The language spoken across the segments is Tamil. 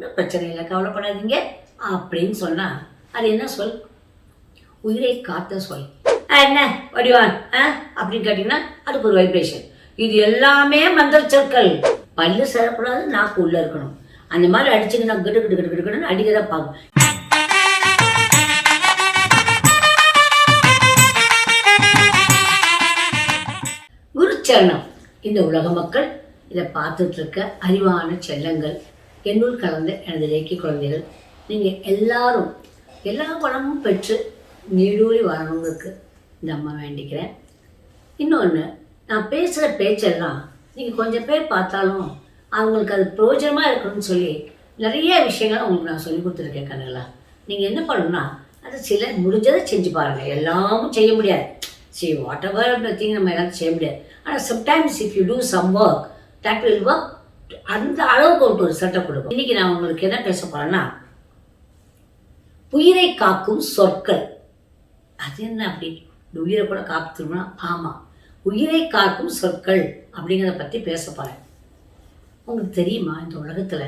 ஒன்றும் பிரச்சனை இல்லை கவலைப்படாதீங்க அப்படின்னு சொன்னா அது என்ன சொல்? உயிரை காத்த சொல். என்ன? வடிவான். ஆ அப்படின்னு கேட்டிங்கன்னா அதுக்கு ஒரு வைப்ரேஷன் இது எல்லாமே மந்திர சொற்கள். பல்லு சேரக்கூடாது நாக்கு உள்ள இருக்கணும். அந்த மாதிரி அடிச்சுங்கன்னா கிட்டு கிட்டு கிட்டு கிடு அடிக்கதான் பார்க்கும் குருச்சரணம். இந்த உலக மக்கள் இதை பார்த்துட்டு இருக்க அறிவான செல்லங்கள். என்னுள் கலந்த எனது இலக்கிய குழந்தைகள் நீங்கள் எல்லாரும் எல்லா குணமும் பெற்று நீடூழி வரணுங்களுக்கு இந்த அம்மா வேண்டிக்கிறேன். இன்னொன்று நான் பேசுகிற பேச்செல்லாம் நீங்கள் கொஞ்சம் பேர் பார்த்தாலும் அவங்களுக்கு அது பிரயோஜனமாக இருக்கணும்னு சொல்லி நிறைய விஷயங்கள் அவங்களுக்கு நான் சொல்லி கொடுத்துருக்கேன் கண்ணுங்களா நீங்கள் என்ன பண்ணணும்னா அது சில முடிஞ்சதை செஞ்சு பாருங்கள் எல்லாமும் செய்ய முடியாது. சரி வாட் எவர் திங் நம்ம எல்லாத்தையும் செய்ய முடியாது. ஆனால் sometimes if you do some work that will work அந்த அளவுக்கு ஒரு சட்டை கொடுக்கும் இன்னைக்கு நான் உங்களுக்கு என்ன பேச போறேன்னா உயிரை காக்கும் சொற்கள். அது என்ன அப்படி? இந்த உயிரை கூட காத்துருமா ஆமாம் உயிரை காக்கும் சொற்கள் அப்படிங்கிறத பற்றி பேச போகிறேன் உங்களுக்கு தெரியுமா இந்த உலகத்தில்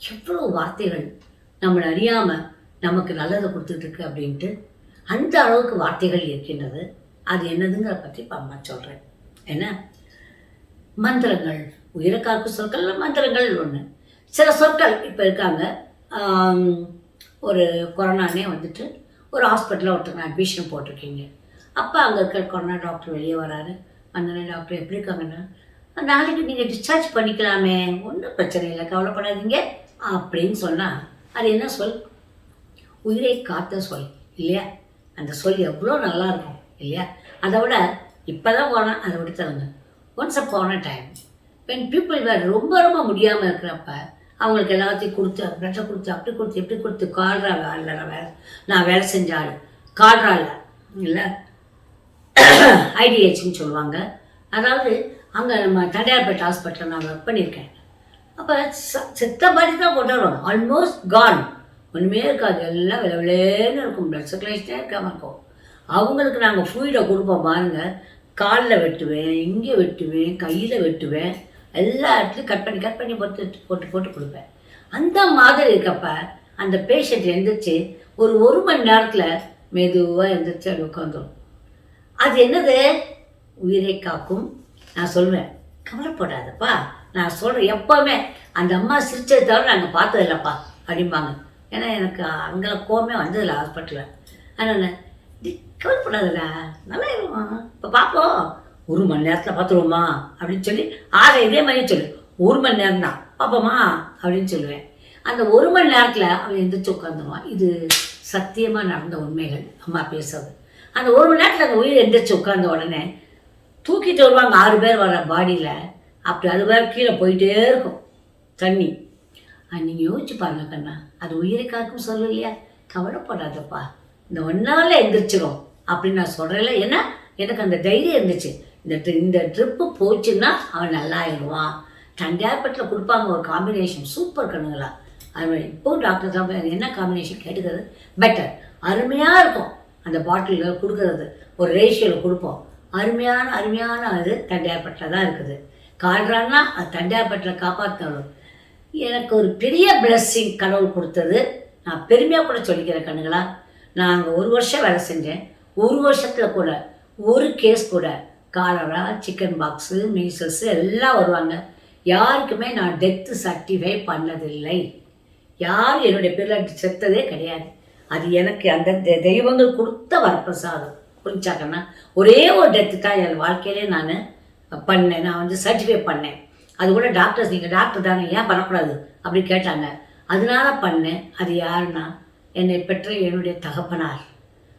எவ்வளோ வார்த்தைகள் நம்மளை அறியாமல் நமக்கு நல்லதை கொடுத்துட்டு இருக்கு அப்படின்ட்டு? அந்த அளவுக்கு வார்த்தைகள் இருக்கின்றது. அது என்னதுங்கிற பற்றி இப்போ அம்மா சொல்கிறேன் என்ன? மந்திரங்கள். உயிரை காக்கும் சொற்கள் மந்திரங்கள் ஒன்று சில சொற்கள் இப்போ இருக்காங்க. ஒரு கொரோனானே வந்துட்டு ஒரு ஹாஸ்பிட்டலில் ஒருத்தங்க அட்மிஷன் போட்டிருக்கீங்க. அப்போ அங்கே இருக்கிற கொரோனா டாக்டர் வெளியே வராரு. அந்த டாக்டர் எப்படி இருக்காங்கன்னா நாளைக்கு நீங்கள் டிஸ்சார்ஜ் பண்ணிக்கலாமே. ஒன்றும் பிரச்சனை இல்லை. கவலைப்படாதீங்க. அப்படின்னு சொன்னால் அது என்ன சொல்? உயிரை காத்த சொல். இல்லையா? அந்த சொல் எவ்வளோ நல்லா இருக்கும் இல்லையா? அதை விட இப்போ தான் போனேன் அதை விடுத்தாங்க ஒன்ஸ் அ போன டைம் பெண் பீப்புள் வேறு ரொம்ப ரொம்ப முடியாமல் இருக்கிறப்ப அவங்களுக்கு எல்லாத்தையும் கொடுத்து ப்ரெஷர் கொடுத்து அப்படி கொடுத்து இப்படி கொடுத்து கால்ரா வேலை நான் வேலை நான் வேலை செஞ்சாள் கால்ரா இல்லை. ஐடிஹெச்னு சொல்லுவாங்க. அதாவது அங்கே நம்ம தடையார்பேட்டை ஹாஸ்பிட்டலில் நான் ஒர்க் பண்ணியிருக்கேன். அப்போ செத்த மாதிரி தான் கொண்டு வருவாங்க ஆல்மோஸ்ட் கான் ஒன்றுமே இருக்காது. எல்லாம் வில விலேன்னு இருக்கும். பிளட் சர்க்குலேஷனே இருக்காமல் இருக்கும் அவங்களுக்கு நாங்கள் ஃபுயிடை கொடுப்போம் பாருங்கள் காலில் வெட்டுவேன் இங்கே வெட்டுவேன் கையில் வெட்டுவேன். எல்லா இடத்துலையும் கட் பண்ணி கட் பண்ணி போட்டு போட்டு போட்டு கொடுப்பேன். அந்த மாதிரி இருக்கப்ப அந்த பேஷண்ட் எழுந்திரிச்சு ஒரு ஒரு மணி நேரத்தில் மெதுவாக எழுந்திரிச்சு அது உட்காந்துடும் அது என்னது? உயிரை காக்கும். நான் சொல்வேன் கவலைப்படாதப்பா. நான் சொல்கிறேன் எப்போவுமே அந்த அம்மா சிரிச்சதை தவிர நாங்கள் பார்த்ததில்லப்பா அப்படிம்பாங்க. ஏன்னா எனக்கு அங்கே கோமே வந்ததில்ல ஹாஸ்பிட்டலில் அதனால் கவலைப்படாதடா நல்லா இருக்கும் இப்போ பார்ப்போம் ஒரு மணி நேரத்தில் பார்த்துருவோமா அப்படின்னு சொல்லி ஆக இதே மாதிரி சொல்லு. ஒரு மணி நேரம் தான் பார்ப்போமா அப்படின்னு சொல்லுவேன். அந்த ஒரு மணி நேரத்தில் அவன் எந்திரிச்சு உட்காந்துருவான் இது சத்தியமாக நடந்த உண்மைகள். அம்மா பேசுறது. அந்த ஒரு மணி நேரத்தில் அந்த உயிர் எந்திரிச்சு உட்காந்த உடனே தூக்கிட்டு வருவாங்க. ஆறு பேர் வர பாடியில். அப்படி அது பேர் கீழே போயிட்டே இருக்கும். தண்ணி. நீங்கள் யோசிச்சு பாருங்க கண்ணா. அது உயிரை காக்கும் சொல்லு இல்லையா? கவலைப்படாதப்பா. இந்த ஒன் எந்திரிச்சிடும் அப்படின்னு நான் சொல்கிறேன்ல ஏன்னா எனக்கு அந்த தைரியம் இருந்துச்சு. இந்த இந்த ட்ரிப்பு போச்சுன்னா அவன் நல்லா ஆயிடுவான் கொடுப்பாங்க ஒரு காம்பினேஷன் சூப்பர் கண்ணுங்களா. அது இப்போ டாக்டர் சாப்பிட என்ன காம்பினேஷன் கேட்டுக்கிறது? பெட்டர் அருமையாக இருக்கும் அந்த பாட்டிலில் கொடுக்கறது. ஒரு ரேஷியோவில் கொடுப்போம். அருமையான அருமையான அது தண்டையார்பட்டில் தான் இருக்குது. கால்றான்னா அது தண்டையார்பட்டில் காப்பாற்றணும் எனக்கு ஒரு பெரிய பிளஸ்ஸிங் கடவுள் கொடுத்தது. நான் பெருமையாக கூட சொல்லிக்கிறேன் கண்ணுங்களா. நான் அங்கே ஒரு வருஷம் வேலை செஞ்சேன். ஒரு வருஷத்தில் கூட ஒரு கேஸ் கூட காலரா சிக்கன் பாக்ஸு மீசல்ஸு எல்லாம் வருவாங்க. யாருக்குமே நான் டெத்து சர்டிஃபை பண்ணதில்லை. யாரும் என்னுடைய பேரில் செத்ததே கிடையாது. அது எனக்கு அந்த தெ- தெய்வங்கள் கொடுத்த வரப்பிரசாதம். புரிஞ்சாக்கண்ணா? ஒரே ஒரு டெத்து தான் என் வாழ்க்கையிலே நான் பண்ணேன். நான் வந்து சர்டிஃபை பண்ணேன். அது கூட டாக்டர்ஸ் நீங்கள் டாக்டர் தானே ஏன் பண்ணக்கூடாது? அப்படி கேட்டாங்க. அதனால பண்ணேன். அது யாருன்னா? என்னை பெற்ற என்னுடைய தகப்பனார்.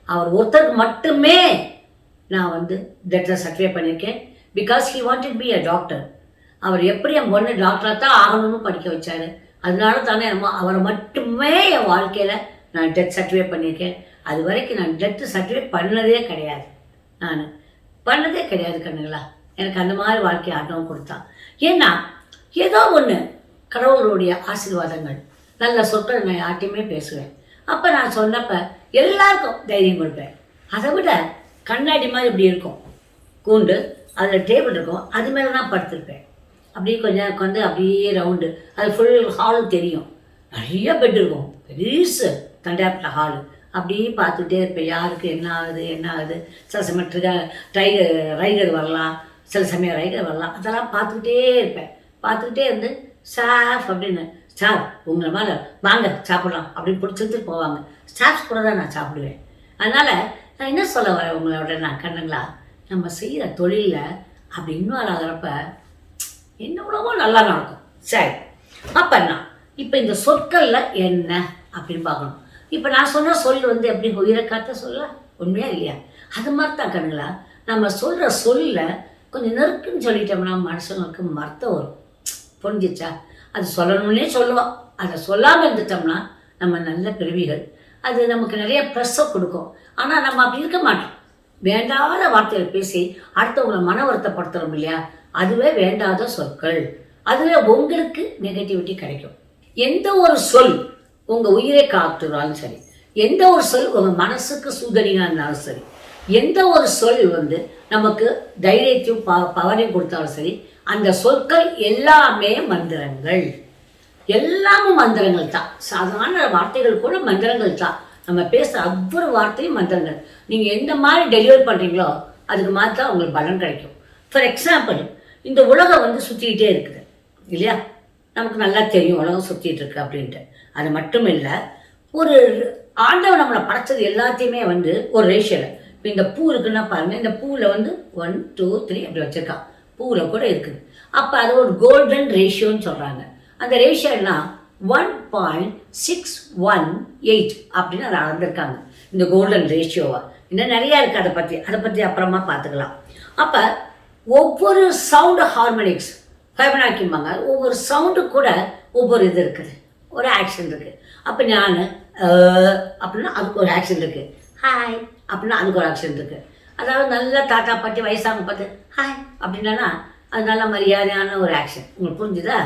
அவர் ஒருத்தருக்கு மட்டுமே நான் வந்து டெட்டை சர்டிஃபிகேட் பண்ணியிருக்கேன். Because he wanted be a doctor அவர் எப்படி என் பொண்ணு டாக்டராக தான் ஆகணும்னு படிக்க வச்சாரு. அதனால தானே அவரை மட்டுமே என் வாழ்க்கையில் நான் டெத் சர்டிஃபிகேட் பண்ணியிருக்கேன். அது வரைக்கும் நான் டெத்து சர்டிஃபிகேட் பண்ணதே கிடையாது. நான் பண்ணதே கிடையாது கண்ணுங்களா? எனக்கு அந்த மாதிரி வாழ்க்கை ஆட்டம் கொடுத்தான். ஏன்னா ஏதோ ஒன்று கடவுளுடைய ஆசீர்வாதங்கள். நல்ல சொற்கள் நான் யார்ட்டையுமே பேசுவேன். அப்போ நான் சொன்னப்போ எல்லாருக்கும் தைரியம் கொடுப்பேன். அதை விட கண்ணாடி மாதிரி இப்படி இருக்கும். கூண்டு அதில் டேபிள் இருக்கும். அது மேலே தான் படுத்திருப்பேன். அப்படியே கொஞ்ச நேரம் உட்காந்து அப்படியே ரவுண்டு அது ஃபுல் ஹாலும் தெரியும். நிறைய பெட் இருக்கும். பெருசு. தண்டையாப்பட்ட ஹாலு அப்படியே பார்த்துட்டே இருப்பேன். யாருக்கு என்ன ஆகுது என்ன ஆகுது? சில சமயம் ட்ரிக டைகர் ரைகர் வரலாம். சில சமயம் ரைகர் வரலாம். அதெல்லாம் பார்த்துக்கிட்டே இருப்பேன். பார்த்துக்கிட்டே இருந்து சாஃப் அப்படின்னு. சார் உங்களை மேலே வாங்க சாப்பிடலாம். அப்படின்னு பிடிச்சிட்டு போவாங்க. ஸ்டாஃப்ஸ் கூட தான் நான் சாப்பிடுவேன். அதனால் நான் என்ன சொல்ல வரேன் உங்களோட நான் கண்ணுங்களா நம்ம செய்கிற தொழிலில் அப்படி இன்வால்வ் ஆகிறப்ப என்னவ்வளவோ நல்லா நடக்கும். சரி அப்பன்னா இப்போ இந்த சொற்களில் என்ன அப்படின்னு பார்க்கணும். இப்போ நான் சொன்ன சொல் வந்து எப்படி உயிரை காத்த சொல்ல? உண்மையா இல்லையா? அது மாதிரி தான் கண்ணுங்களா நம்ம சொல்கிற சொல்ல கொஞ்சம் நெருக்குன்னு சொல்லிட்டோம்னா மனுஷங்களுக்கு மர்த்தம் வரும். புரிஞ்சிச்சா? அது சொல்லணும்னே சொல்லுவோம். அதை சொல்லாமல் இருந்துட்டோம்னா நம்ம நல்ல பிறவிகள். அது நமக்கு நிறைய ப்ரெஸ்ஸை கொடுக்கும். ஆனால் நம்ம அப்படி இருக்க மாட்டோம். வேண்டாத வார்த்தைகள் பேசி அடுத்தவங்களை மன வருத்தப்படுத்துகிறோம் இல்லையா? அதுவே வேண்டாத சொற்கள். அதுவே உங்களுக்கு நெகட்டிவிட்டி கிடைக்கும். எந்த ஒரு சொல் உங்கள் உயிரை காத்துறாலும் சரி எந்த ஒரு சொல் உங்கள் மனசுக்கு சூதனியாக இருந்தாலும் சரி எந்த ஒரு சொல் வந்து நமக்கு தைரியத்தையும் ப பவரையும் கொடுத்தாலும் சரி அந்த சொற்கள் எல்லாமே மந்திரங்கள். எல்லாமும் மந்திரங்கள் தான். சாதாரண வார்த்தைகள் கூட மந்திரங்கள் தான். நம்ம பேசுகிற அவ்வளோ வார்த்தையும் மந்திரங்கள். நீங்கள் எந்த மாதிரி டெலிவரி பண்ணுறீங்களோ அதுக்கு மாதிரி தான் உங்களுக்கு பலன் கிடைக்கும். ஃபார் எக்ஸாம்பிள் இந்த உலகம் வந்து சுற்றிக்கிட்டே இருக்குது. இல்லையா? நமக்கு நல்லா தெரியும் உலகம் சுற்றிட்டு இருக்கு அப்படின்ட்டு. அது மட்டும் இல்லை ஒரு ஆண்டவன் நம்மளை படைச்சது எல்லாத்தையுமே வந்து ஒரு ரேஷியோவில் இப்போ இந்த பூ இருக்குன்னா பாருங்கள் இந்த பூவில் வந்து ஒன் டூ த்ரீ அப்படி வச்சுருக்கான். பூவில் கூட இருக்குது. அப்போ அது ஒரு கோல்டன் ரேஷியோன்னு சொல்கிறாங்க அந்த ரேஷியோனா one point six one eight அப்படின்னு அதை அளந்திருக்காங்க. இந்த கோல்டன் ரேஷியோவை இன்னும் நிறையா இருக்குது அதை பற்றி அதை பற்றி அப்புறமா பார்த்துக்கலாம். அப்போ ஒவ்வொரு சவுண்டு ஹார்மோனிக்ஸ் ஃபைபனாக்கிம்பாங்க ஒவ்வொரு சவுண்டு கூட ஒவ்வொரு இது இருக்குது. ஒரு ஆக்ஷன் இருக்குது அப்போ நான் அப்படின்னா அதுக்கு ஒரு ஆக்ஷன் இருக்குது ஹாய் அப்படின்னா அதுக்கு ஒரு ஆக்ஷன் இருக்குது அதாவது நல்ல தாத்தா பாட்டி வயசாக பார்த்து ஹாய் அப்படின்னா அது நல்ல மரியாதையான ஒரு ஆக்ஷன் உங்களுக்கு புரிஞ்சுதா?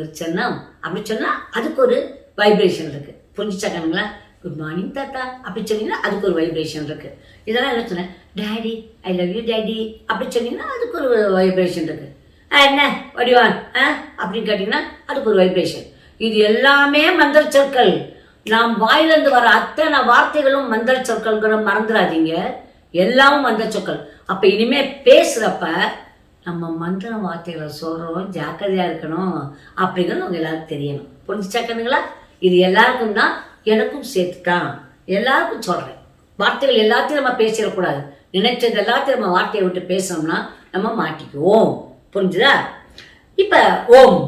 சொன்னோம் அப்படி சொன்னால் அதுக்கு ஒரு வைப்ரேஷன் இருக்குது புரிஞ்சுச்சாக்கணுங்களா குட் மார்னிங் தாத்தா. அப்படி சொன்னீங்கன்னா அதுக்கு ஒரு வைப்ரேஷன் இருக்குது இதெல்லாம் என்ன சொன்னேன்? Daddy I love you daddy அப்படி சொன்னீங்கன்னா அதுக்கு ஒரு வைப்ரேஷன் இருக்குது என்ன? வடிவான் ஆ? அப்படின்னு கேட்டிங்கன்னா அதுக்கு ஒரு வைப்ரேஷன் இது எல்லாமே மந்திர சொற்கள். நாம் வாயிலிருந்து வர அத்தனை வார்த்தைகளும் மந்திர சொற்கள்ங்கிற மறந்துடாதீங்க. எல்லாமும் மந்திர சொற்கள். அப்போ இனிமேல் பேசுகிறப்ப நம்ம மந்திர வார்த்தைகளை சொல்கிறோம் ஜாக்கிரதையாக இருக்கணும் அப்படிங்கிறது உங்கள் எல்லாருக்கும் தெரியணும். புரிஞ்சுச்சாக்கணுங்களா இது எல்லாருக்கும் தான் எனக்கும் சேர்த்து தான் எல்லாருக்கும் சொல்கிறேன் வார்த்தைகள் எல்லாத்தையும் நம்ம பேசிடக்கூடாது. நினைச்சது எல்லாத்தையும் நம்ம வார்த்தையை விட்டு பேசணும்னா நம்ம மாட்டிக்குவோம். புரிஞ்சுதா? இப்போ ஓம்.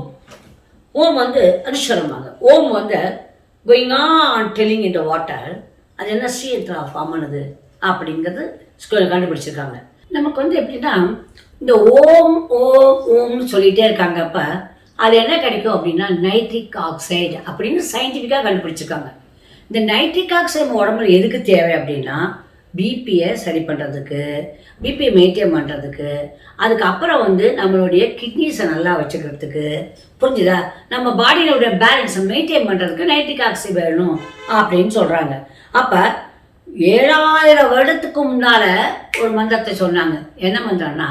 ஓம் வந்து அனுஸ்வரமாக ஓம் வந்து going on telling in the water அது என்ன? ஸ்ரீயத்ரா ஃபார்ம் பண்ணுது அப்படிங்கிறது ஸ்கூலில் கண்டுபிடிச்சிருக்காங்க. நமக்கு வந்து எப்படின்னா இந்த ஓம் ஓம் ஓம்னு சொல்லிகிட்டே இருக்காங்க அப்போ அது என்ன கிடைக்கும் அப்படின்னா நைட்ரிக் ஆக்சைடு அப்படின்னு சயின்டிஃபிக்காக கண்டுபிடிச்சிருக்காங்க. இந்த நைட்ரிக் ஆக்சைடு உடம்புல எதுக்கு தேவை அப்படின்னா பிபியை சரி பண்ணுறதுக்கு பிபியை மெயின்டைன் பண்ணுறதுக்கு அதுக்கப்புறம் வந்து நம்மளுடைய கிட்னிஸை நல்லா வச்சுக்கிறதுக்கு புரிஞ்சுதா? நம்ம பாடியினுடைய பேலன்ஸை மெயின்டைன் பண்ணுறதுக்கு நைட்ரிக் ஆக்சைடு வேணும் அப்படின்னு சொல்கிறாங்க அப்போ ஏழாயிரம் வருடத்துக்கு முன்னால் ஒரு மந்திரத்தை சொன்னாங்க. என்ன மந்திரம்னா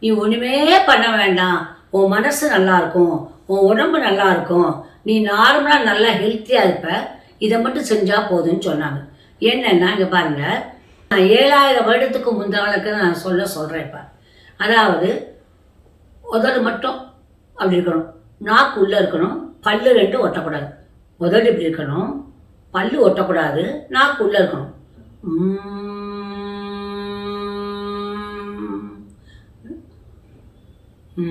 நீ ஒன்றுமே பண்ண வேண்டாம். உன் மனசு நல்லா இருக்கும் உன் உடம்பு நல்லா இருக்கும் நீ நார்மலாக நல்லா ஹெல்த்தியாக இருப்ப. இதை மட்டும் செஞ்சால் போதும்னு சொன்னாங்க. என்னென்னா இங்கே பாருங்கள் நான் ஏழாயிரம் வருடத்துக்கு முந்தவளுக்கு நான் சொல்ல சொல்கிறேன் இப்போ. அதாவது உதடு மட்டும் அப்படி இருக்கணும். நாக்கு உள்ளே இருக்கணும். பல்லு ரெண்டும் ஒட்டக்கூடாது. உதடு இப்படி இருக்கணும். பல்லு ஒட்டக்கூடாது. நாக்கு உள்ளே இருக்கணும். அப்படியே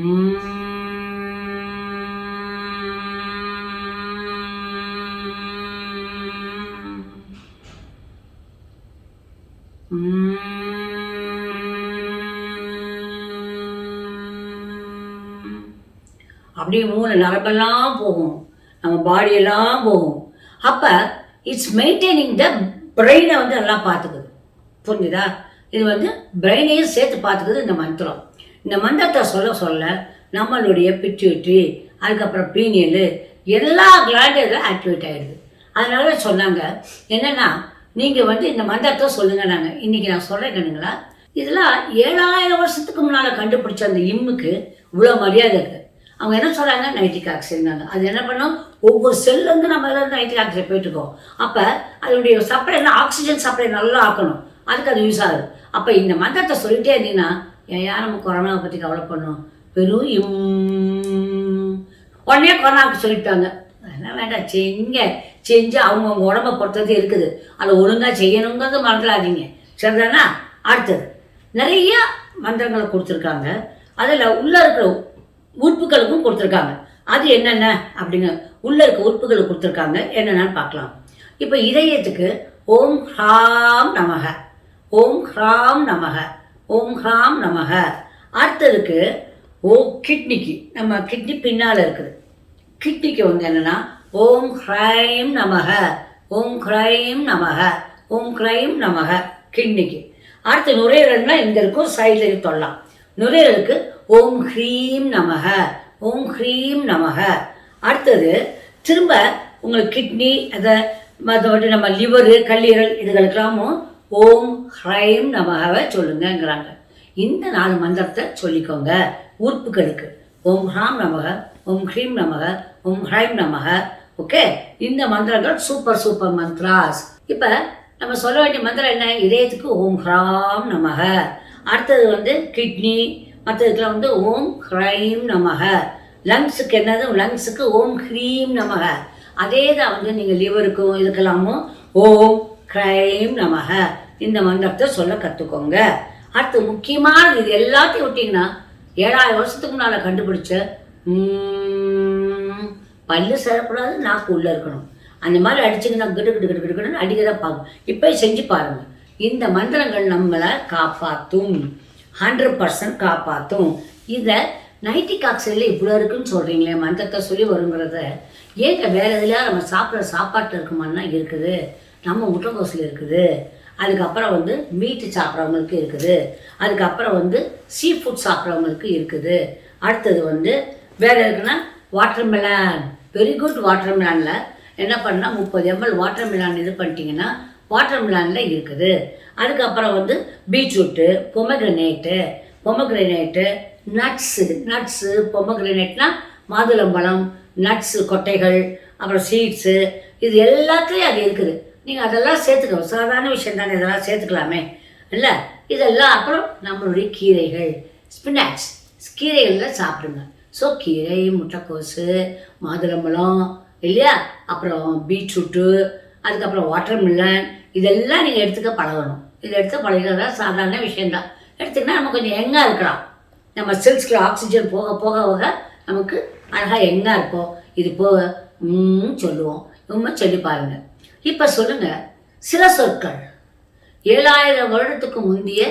மூளை நரம்பெல்லாம் போகும். நம்ம பாடியெல்லாம் போகும். அப்போ இட்ஸ் மெயின்டைனிங் த பிரெயினை வந்து நல்லா பார்த்துக்குது. புரிஞ்சுதா? இது வந்து பிரெயினையும் சேர்த்து பார்த்துக்குது இந்த மந்திரம். இந்த மந்திரத்தை சொல்ல சொல்ல நம்மளுடைய பிட்யூட்ரி அதுக்கப்புறம் பீனியல் எல்லா கிளாண்டும் ஆக்டிவேட் ஆகிடுது அதனால சொன்னாங்க என்னென்னா நீங்கள் வந்து இந்த மந்திரத்தை சொல்லுங்கள் நாங்கள் இன்றைக்கி நான் சொல்கிறேன் கண்ணுங்களா இதெல்லாம் ஏழாயிரம் வருஷத்துக்கு முன்னால் கண்டுபிடிச்ச அந்த இம்முக்கு இவ்வளோ மரியாதை இருக்குது அவங்க என்ன சொல்கிறாங்க நைட்ரிக் ஆக்சைடுனாங்க அது என்ன பண்ணோம்? ஒவ்வொரு செல்லுங்க நம்ம இதில் நைட்ரிக் ஆக்சைடு போயிட்டுருக்கோம். அப்போ அதனுடைய சப்ளை என்ன ஆக்சிஜன் சப்ளை நல்லா ஆக்கணும். அதுக்கு அது யூஸ் ஆகுது. அப்போ இந்த மந்திரத்தை சொல்லிட்டே இருந்தீங்கன்னா ஏன் நம்ம கொரோனாவை பற்றி கவலை பண்ணோம் பெரும் இம். உடனே கொரோனாவுக்கு சொல்லிட்டாங்க. அதெல்லாம் வேண்டாம் செய்ங்க செஞ்சு அவங்கவுங்க உடம்ப பொறுத்தது இருக்குது. அதை ஒழுங்காக செய்யணுங்கிறது மறந்துடாதீங்க. சரிதானா? அடுத்தது நிறைய மந்திரங்களை கொடுத்துருக்காங்க. அதில் உள்ளே இருக்கிற உறுப்புகளுக்கும் கொடுத்துருக்காங்க. அது என்னென்ன? அப்படிங்க உள்ளே இருக்க உறுப்புகள் கொடுத்துருக்காங்க. என்னென்னு பார்க்கலாம். இப்போ இதயத்துக்கு ஓம் ஹ்ராம் நமக. ஓம் ஹ்ராம் நமக. ஓம் ஹ்ராம் நமக அடுத்ததுக்கு ஓ கிட்னிக்கு. நம்ம கிட்னி பின்னால் இருக்குது. கிட்னிக்கு வந்து என்னன்னா ஓம் ஹ்ரைம் நமக ஓம் ஹ்ரைம் நமக ஓம் ஹ்ரைம் நமக கிட்னிக்கு. அடுத்து நுரையீரல்னால் இங்கே இருக்கும் சைடில் தொல்லாம். நுரையீரலுக்கு ஓம் ஹ்ரீம் நமக ஓம் ஹ்ரீம் நமக அடுத்தது திரும்ப உங்களுக்கு கிட்னி அதை மற்றபடி நம்ம லிவரு கல்லீரல் இதுகளுக்கெல்லாமும் ஓம் ஹ்ரைம் நமகவை சொல்லுங்கங்கிறாங்க. இந்த நாலு மந்திரத்தை சொல்லிக்கோங்க. உறுப்புகளுக்கு ஓம் ஹ்ராம் நமக ஓம் ஹ்ரீம் நமக ஓம் ஹ்ரைம் நமக ஓகே? இந்த மந்திரங்கள் சூப்பர் சூப்பர் மந்த்ராஸ். இப்போ நம்ம சொல்ல வேண்டிய மந்திரம் என்ன? இதயத்துக்கு ஓம் ஹ்ராம் நமக அடுத்தது வந்து கிட்னி. மற்றதுக்குலாம் வந்து ஓம் ஹ்ரைம் நமக லங்ஸுக்கு என்னது? லங்ஸுக்கு ஓம் ஹ்ரீம் நமக அதே தான் வந்து நீங்கள் லிவருக்கும் இதுக்கெல்லாமும் ஓம் கிரைம் நமக. இந்த மந்திரத்தை சொல்ல கற்றுக்கோங்க அடுத்து முக்கியமானது இது எல்லாத்தையும் விட்டிங்கன்னா ஏழாயிரம் வருஷத்துக்கு முன்னால் கண்டுபிடிச்ச பல்லு சேரக்கூடாது நாக்கு உள்ளே இருக்கணும். அந்த மாதிரி அடிச்சிங்கன்னா கிடு கிடு கிடு கிடுன்னு அடிக்க தான் பார்க்கும் இப்போ செஞ்சு பாருங்க. இந்த மந்திரங்கள் நம்மளை காப்பாற்றும் ஹண்ட்ரட் பர்சன்ட் காப்பாற்றும் இதை நைட்டிக் ஆக்சைடில் இவ்வளோ இருக்குன்னு சொல்கிறீங்களே மந்திரத்தை சொல்லி வருங்கிறத. ஏங்க வேறு எதுலையா நம்ம சாப்பிட்ற சாப்பாட்டில் இருக்குமான்னா இருக்குது. நம்ம முட்டைக்கோசில் இருக்குது. அதுக்கப்புறம் வந்து மீட்டு சாப்பிட்றவங்களுக்கு இருக்குது. அதுக்கப்புறம் வந்து சீ ஃபுட் சாப்பிட்றவங்களுக்கு இருக்குது. அடுத்தது வந்து வேறு இருக்குன்னா வாட்டர் மெலான் வெரி குட் வாட்டர் மெலானில் என்ன பண்ணால் முப்பது எம்எல் வாட்டர் மெலான் இது பண்ணிட்டீங்கன்னா வாட்டர் மெலானில் இருக்குது. அதுக்கப்புறம் வந்து beetroot pomegranate pomegranate nuts nuts பொமக்ரனேட்னா மாதுளம்பழம் நட்ஸு கொட்டைகள் அப்புறம் சீட்ஸு இது எல்லாத்துலேயும் அது இருக்குது. நீங்கள் அதெல்லாம் சேர்த்துக்கணும் சாதாரண விஷயம் தானே இதெல்லாம் சேர்த்துக்கலாமே. இல்லை? இதெல்லாம் அப்புறம் நம்மளுடைய கீரைகள். ஸ்பினாக்ஸ் கீரைகளில் சாப்பிடுங்க. ஸோ கீரை முட்டைக்கோசு மாதுளம்பழம் இல்லையா? அப்புறம் பீட்ரூட்டு அதுக்கப்புறம் வாட்டர் மில்லன் இதெல்லாம் நீங்கள் எடுத்துக்க பழகணும். இதை எடுத்து பழகிறதா சாதாரண விஷயம்தான். எடுத்துக்கினா நம்ம கொஞ்சம் எங்காக இருக்கலாம். நம்ம செல்ஸ்க்கு ஆக்சிஜன் போக போக போக நமக்கு அழகாக எங்காக இருக்கும். இது போக ம் சொல்லுவோம். ரொம்ப சொல்லி பாருங்கள் இப்போ சொல்லுங்க சில சொற்கள். ஏழாயிரம் வருடத்துக்கு முந்திய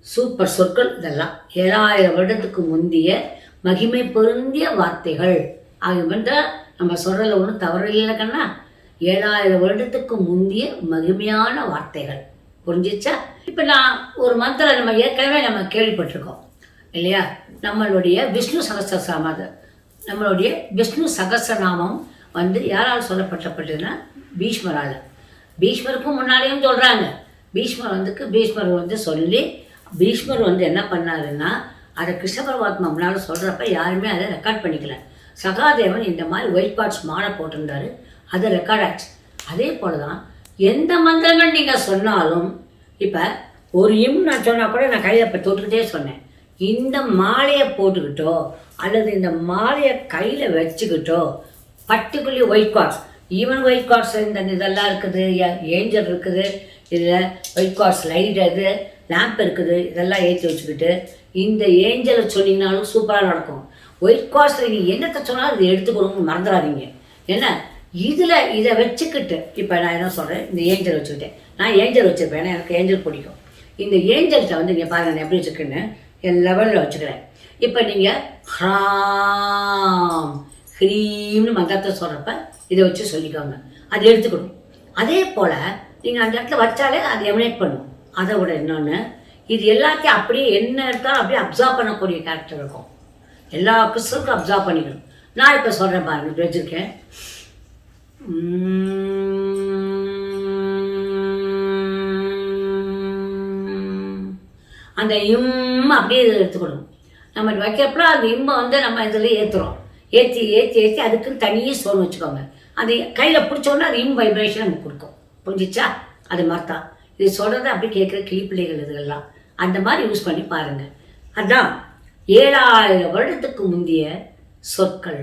சூப்பர் சொற்கள் இதெல்லாம். ஏழாயிரம் வருடத்துக்கு முந்திய மகிமை பொருந்திய வார்த்தைகள். ஆகியவன்ற நம்ம சொல்றதுல ஒன்றும் தவறு இல்லை கண்ணா. ஏழாயிரம் வருடத்துக்கு முந்திய மகிமையான வார்த்தைகள். புரிஞ்சிச்சா? இப்போ நான் ஒரு மந்திரம் நம்ம ஏற்கனவே நம்ம கேள்விப்பட்டிருக்கோம். இல்லையா? நம்மளுடைய விஷ்ணு சகசிரநாமது நம்மளுடைய விஷ்ணு சகசிரநாமம் வந்து யாரால் சொல்லப்பட்டப்பட்டதுன்னா பீஷ்மரால். பீஷ்மருக்கும் முன்னாலேயும் சொல்கிறாங்க பீஷ்மர் வந்துக்கு பீஷ்மர் வந்து சொல்லி பீஷ்மர் வந்து என்ன பண்ணாருன்னா அதை கிருஷ்ண பரமாத்மா முன்னால் சொல்கிறப்ப யாருமே அதை ரெக்கார்ட் பண்ணிக்கல. சகாதேவன் இந்த மாதிரி ஒயிட் பாட்ஸ் மாலை போட்டிருந்தாரு. அது ரெக்கார்ட் ஆச்சு. அதே போல தான் எந்த மந்திரங்கள் நீங்கள் சொன்னாலும் இப்போ ஒரு இம் நான் சொன்னால் கூட நான் கையில் இப்போ தொட்டுக்கிட்டே சொன்னேன். இந்த மாலையை போட்டுக்கிட்டோ அல்லது இந்த மாலையை கையில் வச்சுக்கிட்டோ particular white pots even white cards இந்த இதெல்லாம் இருக்குது ஏஞ்சல் இருக்குது இதில் ஒயிட் கார்ட்ஸ் லைட் அது லேம்ப் இருக்குது இதெல்லாம் ஏற்றி வச்சுக்கிட்டு இந்த ஏஞ்சலை சொன்னீங்கனாலும் சூப்பராக நடக்கும். ஒயிட் கார்ட்ஸில் நீங்கள் என்னத்தை சொன்னாலும் இதை எடுத்துக்கணும்னு மறந்துடாதீங்க என்ன இதில் இதை வச்சுக்கிட்டு இப்போ நான் என்ன சொல்கிறேன் இந்த ஏஞ்சல் வச்சுக்கிட்டேன் நான் ஏஞ்சல் வச்சுருப்பேன் ஏன்னா எனக்கு ஏஞ்சல் பிடிக்கும். இந்த ஏஞ்சல்கிட்ட வந்து நீங்கள் பாருங்கள் நான் எப்படி வச்சுருக்கேன்னு என் லெவலில் வச்சுக்கிறேன். இப்போ நீங்கள் ஹ்ராம் ஹ்ரீம்னு மந்திரத்தை சொல்கிறப்ப இதை வச்சு சொல்லிக்கோங்க. அது எடுத்துக்கணும். அதே போல் நீங்கள் அந்த இடத்துல வச்சாலே அது எமினேட் பண்ணும். அதை விட இன்னொன்று இது எல்லாத்தையும் அப்படியே என்ன எடுத்தாலும் அப்படியே அப்சர்வ் பண்ணக்கூடிய கேரக்டர் இருக்கும். எல்லா கிறிஸ்டலுக்கும் அப்சர்வ் பண்ணிக்கணும். நான் இப்போ சொல்கிறேன் பாருங்க இப்படி வச்சுருக்கேன். அந்த இம் அப்படியே இதில் எடுத்துக்கணும். நம்ம வைக்கிறப்பல அந்த இம்மை வந்து நம்ம இதில் ஏற்றுறோம் ஏற்றி ஏற்றி ஏற்றி அதுக்குன்னு தனியே ஸ்டோன் வச்சுக்கோங்க. அது கையில் பிடிச்சோன்னா அது இன் வைப்ரேஷன் நமக்கு கொடுக்கும். புரிஞ்சிச்சா? அது மாதிரி தான் இது சொல்கிறத அப்படி கேட்குற கிளிப்பிள்ளைகள் இதுகள்லாம். அந்த மாதிரி யூஸ் பண்ணி பாருங்கள் அதான் ஏழாயிரம் வருடத்துக்கு முந்தைய சொற்கள்.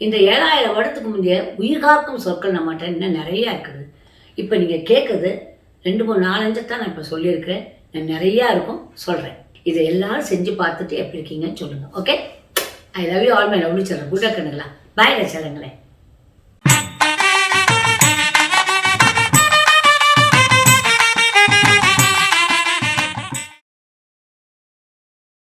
இந்த ஏழாயிரம் வருடத்துக்கு முந்தைய உயிர்காக்கும் சொற்கள் நம்மகிட்ட இன்னும் நிறையா இருக்குது. இப்போ நீங்கள் கேட்குறது ரெண்டு மூணு நாலஞ்சு தான் நான் இப்போ சொல்லியிருக்கிறேன் நான் நிறையா இருக்கும். சொல்கிறேன் இதை எல்லாரும் செஞ்சு பார்த்துட்டு எப்படி இருக்கீங்கன்னு சொல்லுங்கள் okay I love you all my சொல்கிறேன் குட் கண்ணுங்களா பாய் செல்லுங்களேன்